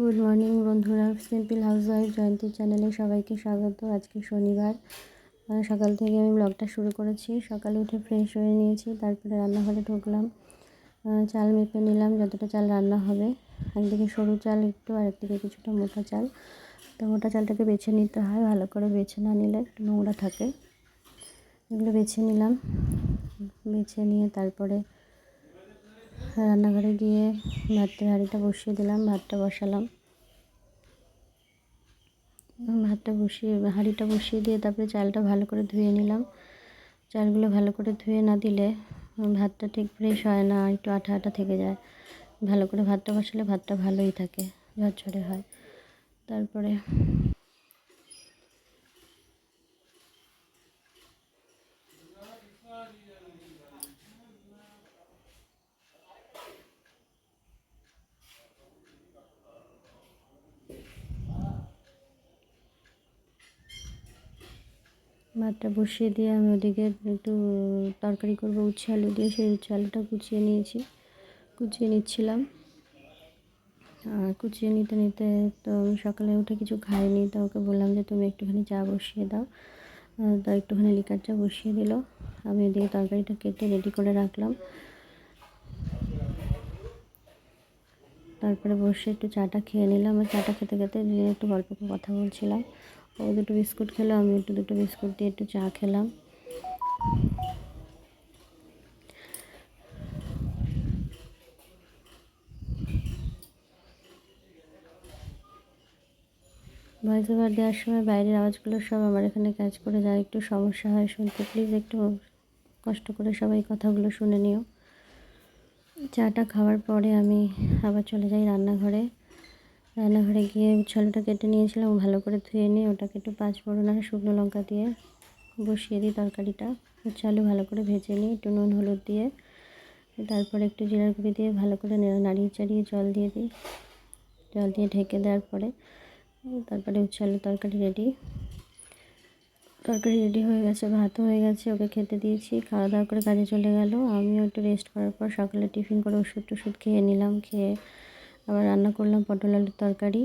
Good morning বন্ধুরা, simple housewife Jayanti চ্যানেলে সবাইকে স্বাগত। আজকে শনিবার সকাল থেকে আমি ব্লগটা শুরু করেছি। সকালে উঠে ফ্রেশ হয়ে নিয়েছি, তারপরে রান্নাঘরে ঢুকলাম। চাল মেপে নিলাম, যতটা চাল রান্না হবে। একদিকে সরু চাল একটু, আর একদিকে কিছুটা মোটা চাল। তো মোটা চালটাকে বেছে নিতে হয়, ভালো করে বেছে না নিলে একটু নোংরা থাকে। এগুলো বেছে নিলাম। বেছে নিয়ে তারপরে রান্নাঘরে গিয়ে ভাতের হাঁড়িটা বসিয়ে দিলাম, ভাতটা বসালাম। ভাতটা বসিয়ে, হাঁড়িটা বসিয়ে দিয়ে তারপরে চালটা ভালো করে ধুয়ে নিলাম। চালগুলো ভালো করে ধুয়ে না দিলে ভাতটা ঠিক ফ্রেশ হয় না, একটু আঠা আঠা থেকে যায়। ভালো করে ভাতটা বসালে ভাতটা ভালোই থাকে, ঝরঝরে হয়। তারপরে ভাতটা বসিয়ে দিয়ে আমি ওদিকে একটু তরকারি করব, উচ্ছে আলু দিয়ে। সেই উচ্ছে আলুটা কুচিয়ে নিয়েছি, কুচিয়ে নিচ্ছিলাম। আর কুচিয়ে নিতে নিতে তো আমি সকালে উঠে কিছু খাইনি, তো ওকে বললাম যে তুমি একটুখানি চা বসিয়ে দাও। তো একটুখানি লিকার চা বসিয়ে দিল। আমি ওদিকে তরকারিটা কেটে রেডি করে রাখলাম। তারপরে বসে একটু চাটা খেয়ে নিলাম। আর চাটা খেতে খেতে একটু গল্প কথা বলছিলাম। ও দুটো বিস্কুট খেলো, আমি একটু দুটো বিস্কুট দিয়ে একটু চা খেলাম। ভয়েস ওভার দেওয়ার সময় বাইরের আওয়াজগুলো সব আমার এখানে কাজ করে যায়। একটু সমস্যা হয় শুনতে প্লিজ একটু কষ্ট করে সবাই কথাগুলো শুনে নিও। চাটা খাওয়ার পরে আমি আবার চলে যাই রান্নাঘরে। রান্নাঘরে গিয়ে উচ্ছালটা কেটে নিয়েছিলাম ভালো করে ধুয়ে নিয়ে ওটাকে একটু পাঁচ ফোড়ন আর শুকনো লঙ্কা দিয়ে বসিয়ে দিই তরকারিটা। উচ্ছালু ভালো করে ভেজে নিই, একটু নুন, হলুদ দিয়ে। তারপরে একটু জিরার গুঁড়ি দিয়ে ভালো করে নাড়িয়ে চাড়িয়ে জল দিয়ে দিই। জল দিয়ে ঢেকে দেওয়ার পরে তারপরে উচ্ছালু তরকারি রেডি তরকারি রেডি হয়ে গেছে, ভাতও হয়ে গেছে, ওকে খেতে দিয়েছি। খাওয়া দাওয়া করে কাজে চলে গেল। আমিও একটু রেস্ট করার পর সকালে টিফিন করে ওষুধ টষুধ খেয়ে নিলাম, খেয়ে আবার রান্না করলাম পটল আলুর তরকারি।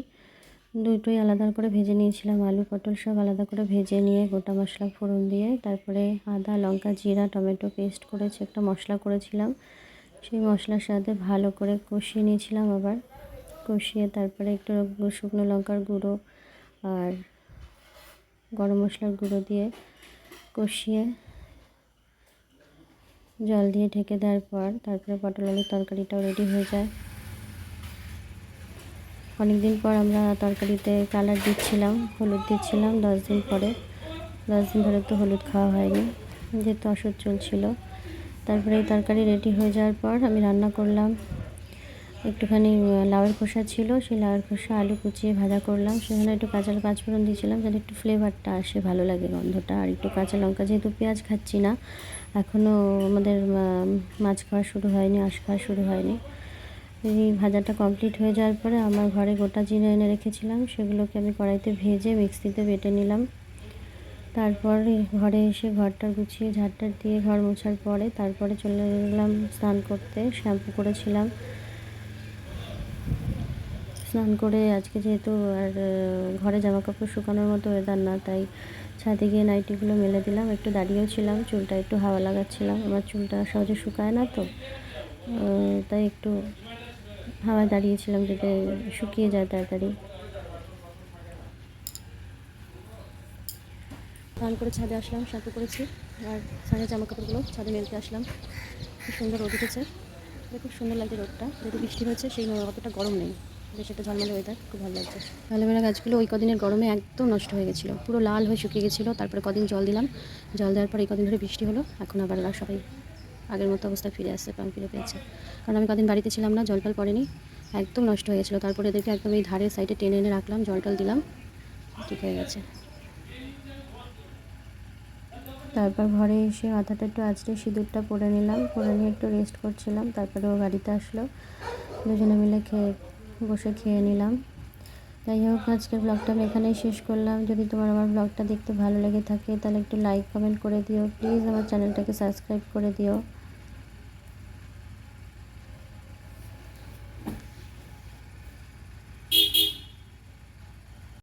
দুটোই আলাদা করে ভেজে নিয়েছিলাম। আলু, পটল সব আলাদা করে ভেজে নিয়ে গোটা মশলা ফোড়ন দিয়ে তারপরে আদা, লঙ্কা, জিরা, টমেটো পেস্ট করেছে, একটা মশলা করেছিলাম। সেই মশলার সাথে ভালো করে কষিয়ে নিয়েছিলাম আবার। কষিয়ে তারপরে একটু শুকনো লঙ্কার গুঁড়ো আর গরম মশলার গুঁড়ো দিয়ে কষিয়ে জল দিয়ে ঢেকে দেওয়ার পর তারপরে পটল আলুর তরকারিটাও রেডি হয়ে যায়। অনেক দিন পর আমরা তরকারিতে কালার দিচ্ছিলাম, হলুদ দিচ্ছিলাম দশ দিন পরে। দশ দিন ধরে তো হলুদ খাওয়া হয়নি, যেহেতু ওষুধ চলছিল। তারপরে এই তরকারি রেডি হয়ে যাওয়ার পর আমি রান্না করলাম। একটুখানি লাউয়ের খোসা ছিল, সেই লাউয়ের খোসা আলু কুচিয়ে ভাজা করলাম। সেখানে একটু কাঁচা পাঁচফোড়ন দিয়েছিলাম যাতে একটু ফ্লেভারটা আসে, ভালো লাগে গন্ধটা। আর একটু কাঁচা লঙ্কা যেহেতু পেঁয়াজ খাচ্ছি না এখনও আমাদের মাছ খাওয়া শুরু হয়নি, আঁশ খাওয়া শুরু হয়নি। এই ভাজাটা কমপ্লিট হয়ে যাওয়ার পরে আমার ঘরে গোটা জিরে এনে রেখেছিলাম, সেগুলোকে আমি কড়াইতে ভেজে মিক্সিতে বেটে নিলাম। তারপর ঘরে এসে ঘরটা গুছিয়ে ঝাড়টার দিয়ে ঘর মোছার পরে তারপরে চলে গেলাম স্নান করতে, শ্যাম্পু করেছিলাম। স্নান করে আজকে যেহেতু আর ঘরে জামা কাপড় শুকানোর মতো ওয়েদার না, তাই ছাদে গিয়ে নাইটিগুলো মেলে দিলাম, একটু দাঁড়িয়েও ছিলাম, চুলটা একটু হাওয়া লাগাচ্ছিলাম। আমার চুলটা সহজে শুকায় না তো তাই একটু হাওয়ায় দাঁড়িয়েছিলাম যাতে শুকিয়ে যায় তাড়াতাড়ি। স্নান করে ছাদে আসলাম শ্যাম্পু করেছি, আর সানের জামা কাপড়গুলো ছাদে মেলতে আসলাম। খুব সুন্দর রোদ উঠেছে খুব সুন্দর লাগছে রোদটা। যেহেতু বৃষ্টি হয়েছে, সেই অতটা গরম নেই। বেশ একটা ঝলমলে ওয়েদার খুব ভালো লাগছে। অ্যালোভেরা গাছগুলো ওই কদিনের গরমে একদম নষ্ট হয়ে গেছিল। পুরো লাল হয়ে শুকিয়ে গেছিল, তারপরে কদিন জল দিলাম। জল দেওয়ার পর এই কদিন ধরে বৃষ্টি হলো, এখন আবার সবাই আগের মতো অবস্থা ফিরে আসছে প্রাণ ফিরে পেয়েছে। কারণ আমি কদিন বাড়িতে ছিলাম না, জল টল পড়েনি, একদম নষ্ট হয়ে গেছিল। তারপরে এদেরকে একদম এই ধারের সাইডে টেনে এনে রাখলাম, জল টল দিলাম, ঠিক হয়ে গেছে। তারপর ঘরে এসে মাথাটা একটু আজকে সিঁদুরটা পরে নিলাম, পরে নিয়ে একটু রেস্ট করছিলাম, তারপরে ও গাড়িতে আসলো। দুজনে মিলে খেয়ে, বসে খেয়ে নিলাম। যাই হোক, আজকের ব্লগটা আমি এখানেই শেষ করলাম। যদি তোমার আমার ব্লগটা দেখতে ভালো লেগে থাকে, তাহলে একটু লাইক কমেন্ট করে দিও। প্লিজ আমার চ্যানেলটাকে সাবস্ক্রাইব করে দিও।